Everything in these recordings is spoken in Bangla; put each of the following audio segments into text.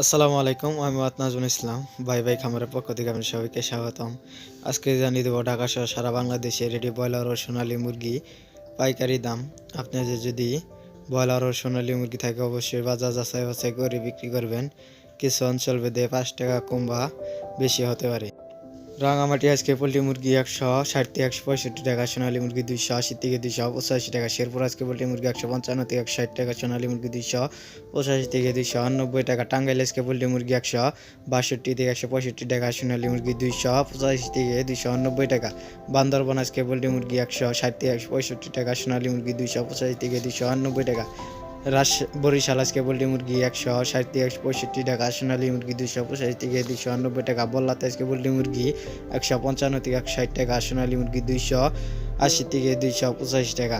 আসসালামু আলাইকুম, আমি আতনাজুল ইসলাম, ভাই ভাই খামারের পক্ষ থেকে আমি সবাইকে স্বাগতম। আজকে জানিয়ে দেবো ঢাকা সহ সারা বাংলাদেশে রেডি ব্রয়লার ও সোনালী মুরগি পাইকারি দাম। আপনি আপনাদের যদি ব্রয়লার ও সোনালী মুরগি থাকে, অবশ্যই বাজার যাচাই বাছাই করে বিক্রি করবেন। কিছু অঞ্চল ভেদে পাঁচ টাকা কম বা বেশি হতে পারে। রাঙামাটি আজকে পোলট্রি মুরগি একশো ষাট থেকে একশো পঁয়ষট্টি টাকা, সোনালী মুরগি দুইশো আশি থেকে দুইশো পঁচাশি টাকা। শেরপুর আজকে পোলট্রি মুরগি একশো পঞ্চান্ন থেকে একশো ষাট টাকা, সোনালী মুরগি দুইশো পঁচাশি থেকে দুইশো আটানব্বই টাকা। টাঙ্গাইল আজকে পোলট্রি মুরগি একশো বাষট্টি থেকে একশো পঁয়ষট্টি টাকা, সোনালী মুরগি দুইশো পঁচাশি থেকে দুইশো আটানব্বই টাকা। বান্দরবন আজকে পোলট্রি মুরগি একশো ষাট থেকে একশো পঁয়ষট্টি টাকা, সোনালী মুরগি দুইশো পঁচাশি থেকে দুইশো আটানব্বই টাকা। রাস, বরিশাল আজকে পোলট্রি মুরগি একশো ষাট থেকে একশো পঁয়ষট্টি টাকা, সোনালী মুরগি দুশো পঁচাশি থেকে দুশো নব্বই টাকা, বল্লাতে আজকে পোলট্রি মুরগি একশো পঞ্চান্ন থেকে একশো ষাট টাকা, সোনালী মুরগি দুইশো আশি থেকে দুইশো পঁচাশি টাকা।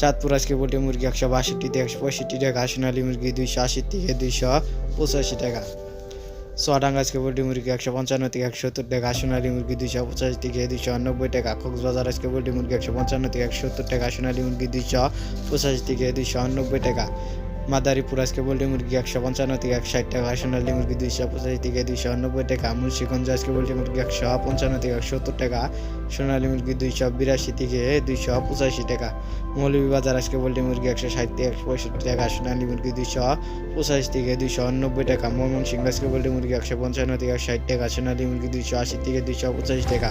চাঁদপুর আজকে পোলট্রি মুরগি একশো বাষট্টি থেকে একশো পঁয়ষট্টি টাকা, সোনালী মুরগি দুইশো আশি থেকে দুইশো পঁচাশি টাকা। সোয়াডাঙ্গা আজকে পোলট্রি মুরগি একশো পঞ্চান্ন থেকে একশো সত্তর টাকা সোনালী মুরগি দুইশো পঁচাশি থেকে দুইশো আনব্বই টাকা কক্সবাজার আজকে পোলট্রি মুরগি একশো পঞ্চান্ন থেকে একশো সত্তর টাকা সোনালী মুরগি দুইশো পঁচাশি থেকে দুইশো আনব্বই টাকা মাদারীপুর আজকে পোলট্রি মুরগি একশো পঞ্চান্ন থেকে একশো ষাট টাকা সোনালী মুরগি দুইশো পঁচাশি থেকে দুইশো নব্বই টাকা, মুন্সিগঞ্জ আজকে পোলট্রি মুরগি একশো পঞ্চান্ন থেকে একশো সত্তর টাকা, সোনালী মুরগি দুইশো বিরাশি থেকে দুইশো পঁচাশি টাকা, মৌলভীবাজার আজকে পোলট্রি মুরগি একশো ষাট থেকে একশো পঁয়ষট্টি টাকা, সোনালী মুরগি দুইশো পঁচাশি থেকে দুইশো নব্বই টাকা, ময়মনসিংহ আজকে পোলট্রি মুরগি একশো পঞ্চান্ন থেকে একশো ষাট টাকা, সোনালী মুরগি দুইশো আশি থেকে দুইশো পঁচাশি টাকা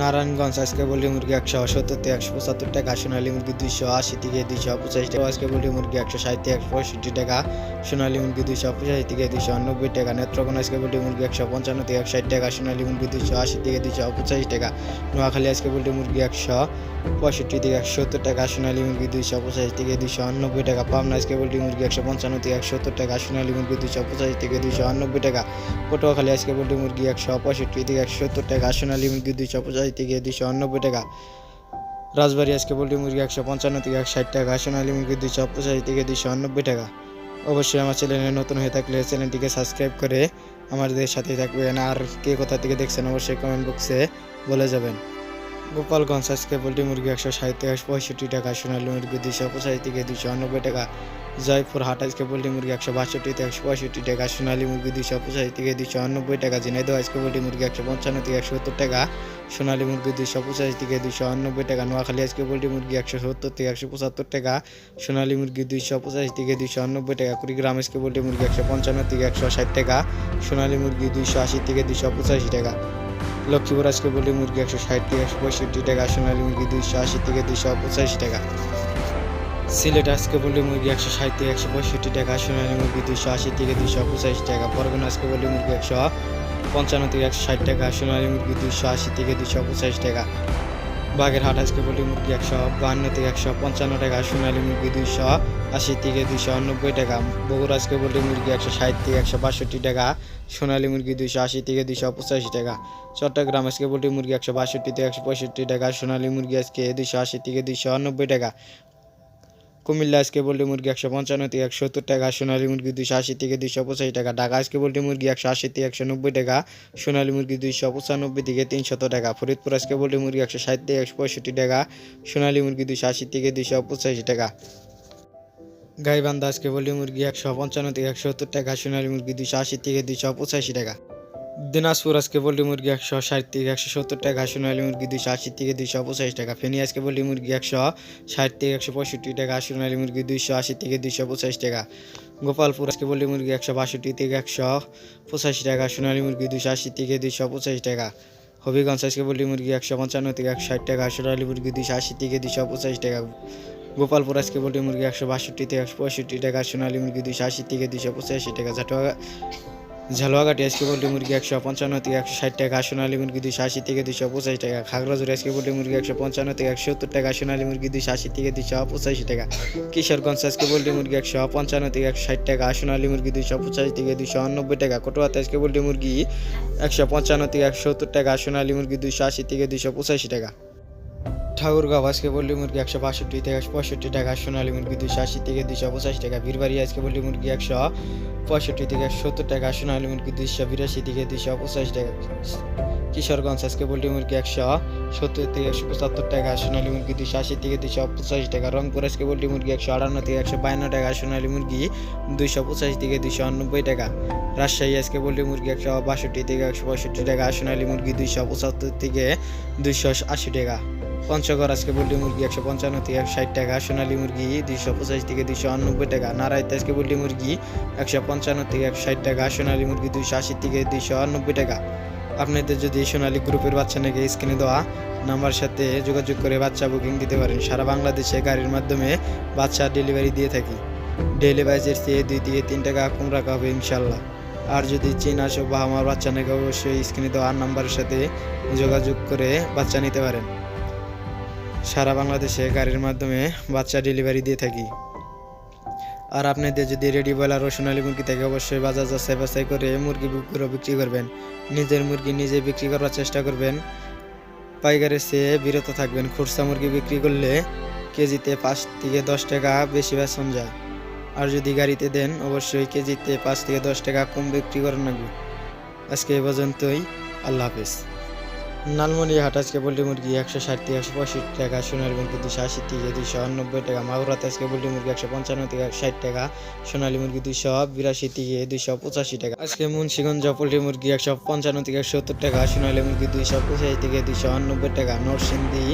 নারায়ণগঞ্জ আজকে বলি মুরগি একশো সত্তর থেকে একশো পঁচাত্তর টাকা সোনালী মুরগি দুইশো আশি থেকে দুইশো পঁচাশি টাকা আজকে বলি মুরগি একশো ষাট থেকে একশো পঁয়ষট্টি টাকা সোনালী মুরগি দুইশো পঁচাশি থেকে দুইশো আটানব্বই টাকা, নেত্রকোনা আজকে বলি মুরগি একশো পঞ্চান্ন থেকে একশো ষাট টাকা সোনালী মুরগি দুইশো আশি থেকে দুইশো পঁচাশি টাকা, নোয়াখালী আজকে বলি মুরগি একশো পঁয়ষট্টি থেকে একশো সত্তর টাকা সোনালী মুরগি দুইশো পঁচাশি থেকে দুইশো আটানব্বই টাকা, পাবনা আজকে বলি মুরগি একশো পঞ্চান্ন থেকে একশো সত্তর টাকা সোনালী মুরগি দুইশো পঁচাশি থেকে দুইশো আটানব্বই টাকা, পটুয়াখালী আজকে বলি মুরগি একশো পঁয়ষট্টি থেকে একশো সত্তর টাকা সোনালী মুরগি দুইশো পঁচাশি থেকে দুশো আটানব্বই টাকা। রাজবাড়ি আজকে পোলট্রি মুরগি একশো পঞ্চান্ন থেকে একশো ষাট টাকা, সোনালী মুরগি দুশো পঁচাশি থেকে দুশো আটানব্বই টাকা। অবশ্যই আমার চ্যানেলে নতুন হয়ে থাকলে চ্যানেলটিকে সাবস্ক্রাইব করে আমাদের সাথে থাকবেন। আর কে কোথা থেকে দেখছেন অবশ্যই কমেন্ট বক্সে বলে যাবেন। গোপালগঞ্জ আজকে পোলট্রি মুরগি একশো একশো পঁয়ষট্টি টাকা, সোনালী মুরগি দুশো পঁচাশি থেকে দুশো আটানব্বই টাকা জয়পুর হাট আজকে পোলট্রি মুরগি একশো বাষট্টি থেকে একশো পঁয়ষট্টি টাকা, সোনালী মুরগি দুশো পঁচাশি থেকে দুশো আটানব্বই টাকা, ঝিনাইদহ আজকে পোলট্রি মুরগি একশো পঞ্চান্ন থেকে একশো সত্তর টাকা, সোনালী মুরগি দুইশো পঁচাশি থেকে দুশো আটানব্বই টাকা, নোয়াখালী আজকে পোলট্রি মুরগি একশো সত্তর থেকে একশো পঁচাত্তর টাকা, সোনালী মুরগি দুশো পঁচাশি থেকে দুশো আটানব্বই টাকা, কুড়িগ্রাম আজকে পোলট্রি মুরগি একশো পঞ্চান্ন থেকে একশো ষাট টাকা, সোনালী মুরগি দুইশো আশি থেকে দুশো পঁচাশি টাকা। লক্ষ্মীপুর আজকে বলি মুরগি একশো ষাট থেকে একশো পঁয়ষট্টি টাকা, সোনালী মুরগি দুইশো আশি থেকে দুইশো পঁচাশি টাকা। সিলেট আজকে বলি মুরগি একশো ষাট থেকে একশো পঁয়ষট্টি টাকা, সোনালী মুরগি দুইশো আশি থেকে দুইশো পঁচাশি টাকা। পরগনা আজকে বলি মুরগি একশো পঞ্চান্ন থেকে একশো ষাট টাকা, সোনালী মুরগি দুইশো আশি থেকে দুইশো পঁচাশি টাকা। বাগেরহাট আজকে বলি মুরগি একশো বান্ন থেকে একশো, পঞ্চান্ন টাকা, সোনালী মুরগি দুইশো, আশি থেকে দুইশো, নব্বই টাকা। বগুড়া আজকে বলি মুরগি একশো ষাট থেকে একশো বাষট্টি টাকা, সোনালী মুরগি দুইশো, আশি থেকে দুইশো পঁচাশি টাকা। চট্টগ্রাম আজকে বলি মুরগি একশো বাষট্টি থেকে একশো পঁয়ষট্টি টাকা, সোনালী মুরগি আজকে দুইশো, আশি থেকে দুইশো নব্বই টাকা। কুমিল্লা আজকে বলটি মুরগি একশো পঞ্চান্ন থেকে একশো সত্তর টাকা, সোনালী মুরগি দুইশো আশি থেকে দুইশো পঁচাশি টাকা, ঢাকা আজকে বলটি মুরগি একশো আশি থেকে একশো নব্বই টাকা, সোনালী মুরগি দুইশো পঁচানব্বই থেকে তিনশত টাকা, ফরিদপুর আজকে বলটি মুরগি একশো ষাট থেকে একশো পঁয়ষট্টি টাকা, সোনালী মুরগি দুইশো আশি থেকে দুইশো পঁচাশি টাকা। গাইবান্ধা আজকে বলি মুরগি একশো পঞ্চান্ন থেকে একশো সত্তর টাকা, সোনালী মুরগি দুইশো আশি থেকে দুইশো পঁচাশি টাকা। দিনাজপুর আজকে বলি মুরগি একশো ষাট থেকে একশো সত্তর টাকা সোনালী মুরগি দুশো আশি থেকে দুশো পঁচাশি টাকা, ফেনী আজকে বলি মুরগি একশো ষাট থেকে একশো পঁয়ষট্টি টাকা সোনালী মুরগি দুইশো আশি থেকে দুশো পঁচাশি টাকা। গোপালপুর আজকে বলি মুরগি একশো বাষট্টি থেকে একশো পঁচাশি টাকা সোনালী মুরগি দুশো আশি থেকে দুশো পঁচাশি টাকা। হবিগঞ্জ আজকে বলি মুরগি একশো পঞ্চান্ন থেকে একশো ষাট টাকা সোনালী মুরগি দুইশো আশি থেকে দুশো পঁচাশি টাকা। গোপালপুর আজকে বলি মুরগি একশো বাষট্টি থেকে একশো পঁয়ষট্টি টাকা সোনালী মুরগি দুইশো আশি থেকে দুশো পঁচাশি টাকা। ঝাটুয়া ঝালুয়াঘাটি আজকে বলি মুরগি একশো পঞ্চান্ন থেকে একশো ষাট টাকা, সোনালী মুরগি দুইশো আশি থেকে দুইশো পঁচাশি টাকা খাগড়াঝুড়ি আজকে বলি মুরগি একশো পঞ্চান্ন থেকে একশো সত্তর টাকা, সোনালী মুরগি দুইশো আশি থেকে দুইশো পঁচাশি টাকা, কিশোরগঞ্জ আজকে বলি মুরগি একশো পঞ্চান্ন থেকে একশো ষাট টাকা, সোনালী মুরগি দুইশো পঁচাশি থেকে দুইশো আটানব্বই টাকা, কটুয়াতে আজকে বলি মুরগি একশো পঞ্চান্ন থেকে একশো সত্তর টাকা, সোনালী মুরগি দুইশো আশি থেকে দুইশো পঁচাশি টাকা। ঠাকুরগাঁও আজকে বললি, মুরগি একশো বাষট্টি থেকে পঁয়ষট্টি টাকা। সোনালী মুরগি দুশো আশি থেকে দুশো পঁচাশি টাকা। বীরবাড়ি আজকে বললি, মুরগি একশো পঁয়ষট্টি থেকে সত্তর টাকা। সোনালী মুরগি দুইশো বিরাশি থেকে দুশো পঁচাশি টাকা। কিশোরগঞ্জ আজকে বললি, মুরগি একশো সত্তর থেকে একশো পঁচাত্তর টাকা। সোনালী মুরগি দুশো আশি থেকে দুশো পঁচাশি টাকা। রংপুর আজকে বললি, মুরগি একশো আটান্ন থেকে একশো বায়ান্ন টাকা। সোনালী মুরগি দুইশো পঁচাশি থেকে দুশো আটানব্বই টাকা। রাজশাহী আজকে বললি, মুরগি একশো বাষট্টি থেকে একশো পঁয়ষট্টি টাকা। সোনালী মুরগি দুইশো পঁচাত্তর থেকে দুশো আশি টাকা। পঞ্চগড় আজকে বললি মুরগি একশো পঞ্চান্ন থেকে একশো ষাট টাকা, সোনালী মুরগি দুইশো পঁচাশি থেকে দুইশো আটানব্বই টাকা, নারায়ণ আজকে বললি মুরগি একশো পঞ্চান্ন থেকে একশো ষাট টাকা, সোনালী মুরগি দুইশো আশি থেকে দুইশো আটানব্বই টাকা। আপনাদের যদি সোনালী গ্রুপের বাচ্চা নাকি স্ক্রিনে দেওয়া নাম্বার সাথে যোগাযোগ করে বাচ্চা বুকিং দিতে পারেন। সারা বাংলাদেশে গাড়ির মাধ্যমে বাচ্চা ডেলিভারি দিয়ে থাকি। ডেলিভারিজের চেয়ে দুই থেকে তিন টাকা কম রাখা হবে ইনশাল্লাহ আর যদি চীন আসো বা আমার বাচ্চা নাকি অবশ্যই স্ক্রিনে দেওয়া নাম্বারের সাথে যোগাযোগ করে বাচ্চা নিতে পারেন। সারা বাংলাদেশে গাড়ির মাধ্যমে বাচ্চা ডেলিভারি দিয়ে থাকি। আর আপনাদের যদি রেডি বয়লার ও সোনালী মুরগি থেকে, অবশ্যই বাজার যাচাই বাছাই করে মুরগি বিক্রি বিক্রি করবেন। নিজের মুরগি নিজে বিক্রি করার চেষ্টা করবেন। পাইকারের চেয়ে বিরত থাকবেন। খুচরা মুরগি বিক্রি করলে কেজিতে পাঁচ থেকে দশ টাকা বেশি বেতন যায়। আর যদি গাড়িতে দেন, অবশ্যই কেজিতে পাঁচ থেকে দশ টাকা কম বিক্রি করেন লাগবে আজকে এ পর্যন্তই। আল্লাহ হাফিজ। নালমনি হাট আজকে বললি মুরগি একশো ষাট থেকে একশো পঁয়ষট্টি টাকা সোনালী মুরগি দুশো আশি থেকে দুশো আটানব্বই টাকা, মাগুরাতে আজকে বললি মুরগি একশো পঞ্চান্ন থেকে ষাট টাকা, সোনালী মুরগি দুশো বিরাশি থেকে দুশো পঁচাশি টাকা। আজকে মুন্সিগঞ্জ পোলট্রি মুরগি একশো পঞ্চান্ন থেকে সত্তর টাকা, সোনালী মুরগি দুইশো পঁচাশি থেকে দুশো আটানব্বই টাকা, নরসিংদী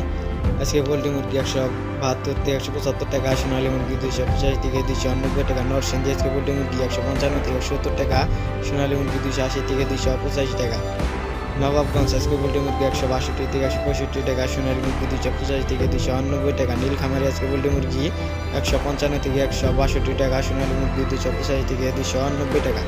আজকে পোলট্রি মুরগি একশো বাহাত্তর থেকে একশো পঁচাত্তর টাকা, সোনালী মুরগি দুইশো পঁচাশি থেকে দুশো আটানব্বই টাকা, নরসিংদী আজকে পোলট্রি মুরগি একশো পঞ্চান্ন থেকে সত্তর টাকা, সোনালী মুরগি দুইশো আশি থেকে দুশো পঁচাশি টাকা। নবাবগঞ্জ আজকে পোলট্রি মুরগি একশো বাষট্টি থেকে একশো পঁয়ষট্টি টাকা সোনালী মুরগি দুশো পঁচাশি থেকে দুশো আনব্বই টাকা নীলখামারি আজকে পোলট্রি মুরগি একশো পঞ্চান্ন থেকে একশো বাষট্টি টাকা সোনালী মুরগি দুশো পঁচাশি থেকে দুশো আটানব্বই টাকা।